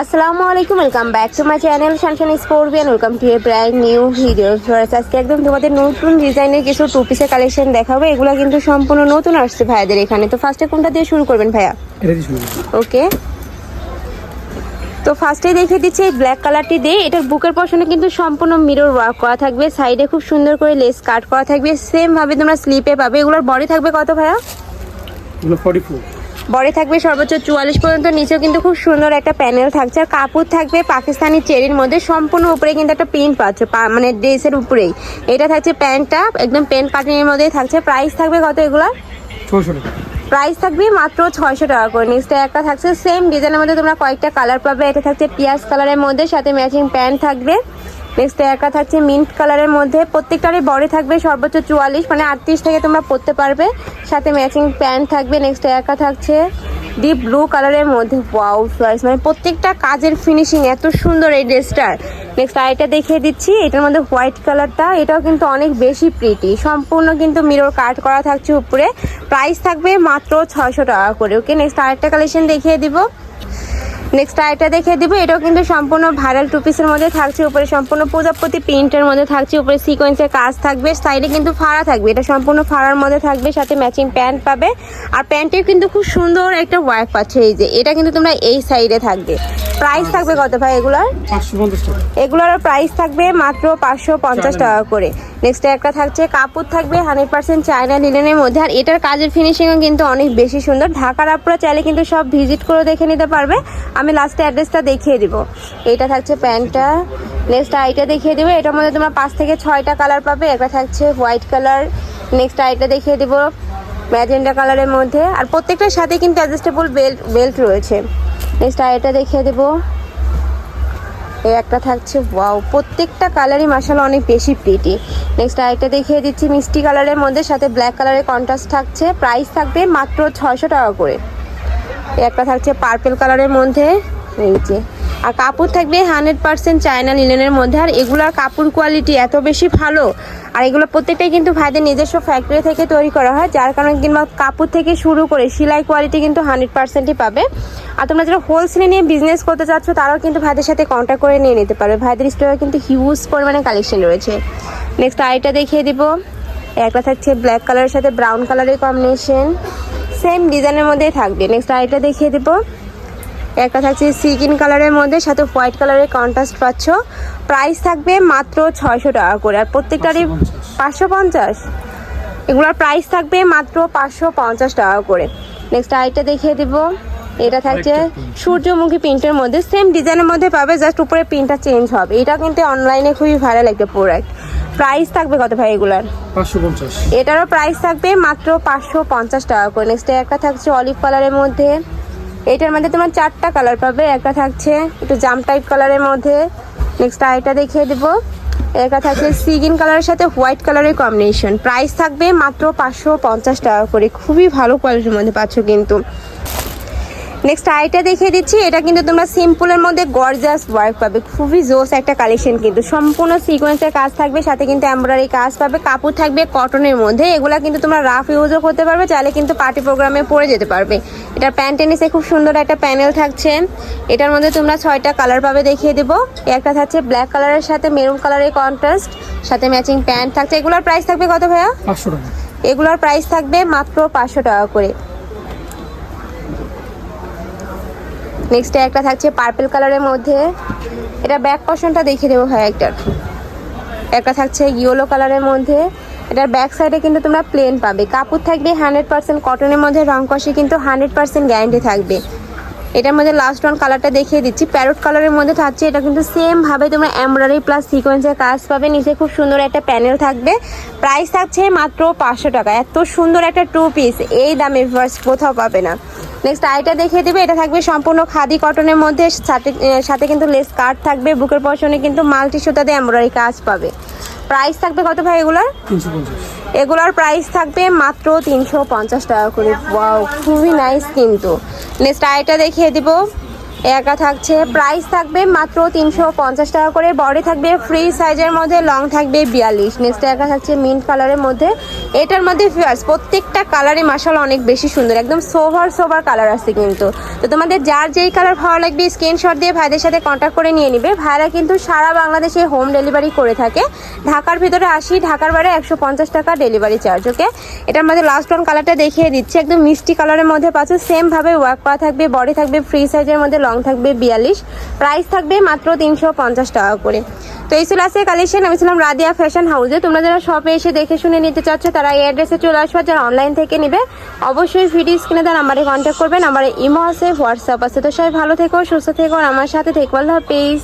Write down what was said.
আসসালামু আলাইকুম welcome back to my channel শানশান স্পোর্বিয়ান welcome to a brand new video আজকে একদম তোমাদের নতুন ডিজাইনের কিছু টু পিসের কালেকশন দেখাবো। এগুলো কিন্তু সম্পূর্ণ নতুন আসছে ভাইয়াদের এখানে। তো ফার্স্টে কোনটা দিয়ে শুরু করবেন ভাইয়া। ওকে। তো ফার্স্টে দেখে দিচ্ছি এই ব্ল্যাক কালারটি দিয়ে। এটার বুকের পশনে কিন্তু সম্পূর্ণ মিরর ওয়ার্ক করা থাকবে। সাইডে খুব সুন্দর করে লেস কাট করা থাকবে। সেম ভাবে তোমরা স্লিপে পাবে। এগুলোর বডি থাকবে কত ভাইয়া? এগুলো ফর্টি ফোর বডি থাকবে সর্বোচ্চ চুয়াল্লিশ পর্যন্ত নিচেও কিন্তু খুব সুন্দর একটা প্যানেল থাকছে। আর কাপড় থাকবে পাকিস্তানি চেরির মধ্যে সম্পূর্ণ উপরে কিন্তু একটা প্রিন্ট পাচ্ছ মানে ড্রেসের উপরেই। এটা থাকছে প্যান্টটা একদম প্যান্ট কাটিংয়ের মধ্যেই থাকছে। প্রাইস থাকবে কত এগুলার ছশো টাকা। প্রাইস থাকবে মাত্র ছয়শো টাকা করে। নেক্সট একটা থাকছে সেম ডিজাইনের মধ্যে তোমরা কয়েকটা কালার পাবে। এটা থাকছে পিয়াজ কালারের মধ্যে সাথে ম্যাচিং প্যান্ট থাকবে। নেক্সট একটা থাকছে মিন্ট কালারের মধ্যে প্রত্যেকটারই বডি থাকবে, সর্বোচ্চ চুয়াল্লিশ মানে আটত্রিশ থেকে তোমরা পরতে পারবে। সাথে ম্যাচিং প্যান্ট থাকবে নেক্সট একা থাকছে। ডিপ ব্লু কালারের মধ্যে ওয়াও চয়েস মানে প্রত্যেকটা কাজের ফিনিশিং এত সুন্দর এই ড্রেসটার। নেক্সট আরেকটা দেখিয়ে দিচ্ছি, এটার মধ্যে হোয়াইট কালারটা এটাও কিন্তু অনেক বেশি প্রিটি সম্পূর্ণ কিন্তু মিরর কাট করা থাকছে উপরে। প্রাইস থাকবে মাত্র ছশো টাকা করে ওকে নেক্সট আরেকটা কালেকশন দেখিয়ে দিব। নেক্সট আরেকটা দেখে দিব, এটাও কিন্তু সম্পূর্ণ ভাইরাল টু পিসের মধ্যে থাকছে, উপরে সম্পূর্ণ প্রজাপতি প্রিন্টের মধ্যে থাকছে, উপরে সিকোয়েন্সের কাজ থাকবে সাইডে কিন্তু ফাড়া থাকবে, এটা সম্পূর্ণ ফাড়ার মধ্যে থাকবে, সাথে ম্যাচিং প্যান্ট পাবে, আর প্যান্টেও কিন্তু খুব সুন্দর একটা ওয়ার্ক পাচ্ছে এই যে, এটা কিন্তু তোমরা এই সাইডে থাকবে। প্রাইস থাকবে কত ভাই এগুলার? এগুলোর প্রাইস থাকবে মাত্র পাঁচশো পঞ্চাশ টাকা করে। নেক্সট একটা থাকছে কাপড় থাকবে হান্ড্রেড পার্সেন্ট চায়না লিলেনের মধ্যে। আর এটার কাজের ফিনিশিংও কিন্তু অনেক বেশি সুন্দর। ঢাকার আপনারা চাইলে কিন্তু সব ভিজিট করে দেখে নিতে পারবে। আমি লাস্টে অ্যাড্রেসটা দেখিয়ে দিব। এটা থাকছে প্যান্টটা। নেক্সট আইটা দেখিয়ে দিব। এটার মধ্যে তোমরা পাঁচ থেকে ছয়টা কালার পাবে। একটা থাকছে হোয়াইট কালার নেক্সট আইটা দেখিয়ে দেবো। ম্যাজেন্ডা কালারের মধ্যে। আর প্রত্যেকটার সাথে কিন্তু অ্যাডজাস্টেবল বেল্ট বেল্ট রয়েছে। নেক্সট আরেকটা দেখিয়ে দেবো। এই একটা থাকছে, ওয়াও, প্রত্যেকটা কালারই মাসালা অনেক বেশি প্রিটি নেক্সট আরেকটা দেখিয়ে দিচ্ছি, মিষ্টি কালারের মধ্যে, সাথে ব্ল্যাক কালারের কন্ট্রাস্ট থাকছে। প্রাইস থাকবে মাত্র ছয়শো টাকা করে। একটা থাকছে পার্পেল কালারের মধ্যে, এই যে। আর কাপড় থাকবে হান্ড্রেড পার্সেন্ট চায়না লিলেনের মধ্যে। আর এগুলোর কাপড় কোয়ালিটি এত বেশি ভালো, আর এগুলো প্রত্যেকটাই কিন্তু ভাইদের নিজস্ব ফ্যাক্টরি থেকে তৈরি করা হয়, যার কারণে কিংবা কাপড় থেকে শুরু করে সেলাই কোয়ালিটি কিন্তু হান্ড্রেড পার্সেন্টই পাবে। আর তোমরা যারা হোলসেলে নিয়ে বিজনেস করতে চাচ্ছ, তারাও কিন্তু ভাইদের সাথে কন্ট্যাক্ট করে নিয়ে নিতে পারবে। ভাইদের স্টোরে কিন্তু হিউজ পরিমাণে কালেকশন রয়েছে। নেক্সট আইটা দেখিয়ে দিব। একটা থাকছে ব্ল্যাক কালারের সাথে ব্রাউন কালারের কম্বিনেশন সেম ডিজাইনের মধ্যেই থাকবে। নেক্সট আইটা দেখিয়ে দিব। একটা থাকছে সিকিন কালারের মধ্যে সাথে হোয়াইট কালারের কন্ট্রাস্ট পাচ্ছ। প্রাইস থাকবে মাত্র ছয়শো টাকা করে আর প্রত্যেকটারই পাঁচশো পঞ্চাশ। এগুলোর প্রাইস থাকবে মাত্র পাঁচশো পঞ্চাশ টাকা করে। নেক্সট আরেকটা দেখিয়ে দিব। এটা থাকছে সূর্যমুখী প্রিন্টের মধ্যে সেম ডিজাইনের মধ্যে পাবে জাস্ট উপরে প্রিন্টটা চেঞ্জ হবে। এটা কিন্তু অনলাইনে খুবই ভাইরাল একটা প্রোডাক্ট প্রাইস থাকবে কত ভাই এগুলার? এটারও প্রাইস থাকবে মাত্র পাঁচশো পঞ্চাশ টাকা করে। নেক্সট একটা থাকছে অলিভ কালারের মধ্যে। এটার মধ্যে তোমার চারটা কালার পাবে। একটা থাকছে একটু জাম টাইপ কালারের মধ্যে। নেক্সট আরেকটা দেখিয়ে দেবো। একটা থাকছে সিগিন কালারের সাথে হোয়াইট কালারের কম্বিনেশন প্রাইস থাকবে মাত্র পাঁচশো পঞ্চাশ টাকা করে। খুবই ভালো কোয়ালিটির মধ্যে পাচ্ছ কিন্তু। নেক্সট আইটা দেখিয়ে দিচ্ছি। এটা কিন্তু তোমরা সিম্পলের মধ্যে গর্জাস ওয়ার্ক পাবে। খুবই জোস একটা কালেকশন কিন্তু। সম্পূর্ণ সিকোয়েন্সের কাজ থাকবে সাথে কিন্তু এমব্রয়ডারি কাজ পাবে কাপড় থাকবে কটনের মধ্যে। এগুলা কিন্তু তোমরা রাফ ইউজও করতে পারবে চাইলে কিন্তু পার্টি প্রোগ্রামে পরে যেতে পারবে। এটার প্যান্ট টেনিসে খুব সুন্দর একটা প্যানেল থাকছে। এটার মধ্যে তোমরা ছয়টা কালার পাবে দেখিয়ে দেবো। একটা থাকছে ব্ল্যাক কালারের সাথে মেরুন কালারের কন্ট্রাস্ট সাথে ম্যাচিং প্যান্ট থাকছে। এগুলোর প্রাইস থাকবে কত ভাইয়া? পাঁচশো টাকা। এগুলোর প্রাইস থাকবে মাত্র পাঁচশো টাকা করে। নেক্সট একটা থাকছে পার্পেল কালারের মধ্যে। এটা ব্যাক পশনটা দেখিয়ে দেবো হয় একটা একটা থাকছে ইয়েলো কালারের মধ্যে। এটার ব্যাক সাইডে কিন্তু তোমরা প্লেন পাবে। কাপড় থাকবে হান্ড্রেড পার্সেন্ট কটনের মধ্যে রং কষে কিন্তু হান্ড্রেড পার্সেন্ট গ্যারান্টি থাকবে। এটার মধ্যে লাস্ট ওয়ান কালারটা দেখিয়ে দিচ্ছি। প্যারোট কালারের মধ্যে থাকছে, এটা কিন্তু সেমভাবে তোমরা এমব্রয়ডারি প্লাস সিকোয়েন্সের কাজ পাবে। নিচে খুব সুন্দর একটা প্যানেল থাকবে। প্রাইস থাকছে মাত্র পাঁচশো টাকা। এত সুন্দর একটা টু পিস এই দামে ফার্স্ট কোথাও পাবে না। নেক্সট আইটা দেখিয়ে দেবে। এটা থাকবে সম্পূর্ণ খাদি কটনের মধ্যে। সাথে সাথে কিন্তু লেস কাট থাকবে। বুকের পশনে কিন্তু মাল্টি সুতাতে এমব্রয়ডারি কাজ পাবে। প্রাইস থাকবে কত ভাই এগুলোর? এগুলোর প্রাইস থাকবে মাত্র তিনশো পঞ্চাশ টাকা করে। খুবই নাইস কিন্তু। নেক্সট আইটা দেখিয়ে দিব। একা থাকছে। প্রাইস থাকবে মাত্র তিনশো পঞ্চাশ টাকা করে। বডি থাকবে ফ্রি সাইজের মধ্যে লং থাকবে বিয়াল্লিশ। নেক্সট একা থাকছে মিন্ট কালারের মধ্যে। এটার মধ্যে ফিয়ার্স প্রত্যেকটা কালারই মাসাল অনেক বেশি সুন্দর। একদম সোভার সোভার কালার আছে কিন্তু। তো তোমাদের যার যেই কালার ভালো লাগবে স্ক্রিনশট দিয়ে ভাইদের সাথে কন্ট্যাক্ট করে নিয়ে নিবে। ভাইরা কিন্তু সারা বাংলাদেশে হোম ডেলিভারি করে থাকে। ঢাকার ভিতরে আসি, ঢাকার বাইরে একশো পঞ্চাশ টাকা ডেলিভারি চার্জ ওকে এটার মধ্যে লাস্ট ওয়ান কালারটা দেখিয়ে দিচ্ছি। একদম মিষ্টি কালারের মধ্যে পাচ্ছ। সেম ভাবে ওয়ার্ক করা থাকবে বডি থাকবে ফ্রি সাইজের মধ্যে লং থাকবে বিয়াল্লিশ প্রাইস থাকবে মাত্র তিনশো পঞ্চাশ টাকা করে। তো এই চলে আসে কালেকশন আমি ছিলাম রাদিয়া ফ্যাশন হাউসে তোমরা যারা শপে এসে দেখে শুনে নিতে চাচ্ছ, তারা এই অ্যাড্রেসে চলে আসবে যারা অনলাইন থেকে নেবে, অবশ্যই ভিডিও স্ক্রিনে তার নাম্বারে কন্ট্যাক্ট করবেন নাম্বারে ইমো আছে হোয়াটসঅ্যাপ আছে। তো সবাই ভালো থেকো, সুস্থ থেকো আমার সাথে থেকো আল্লাহ হাফিজ।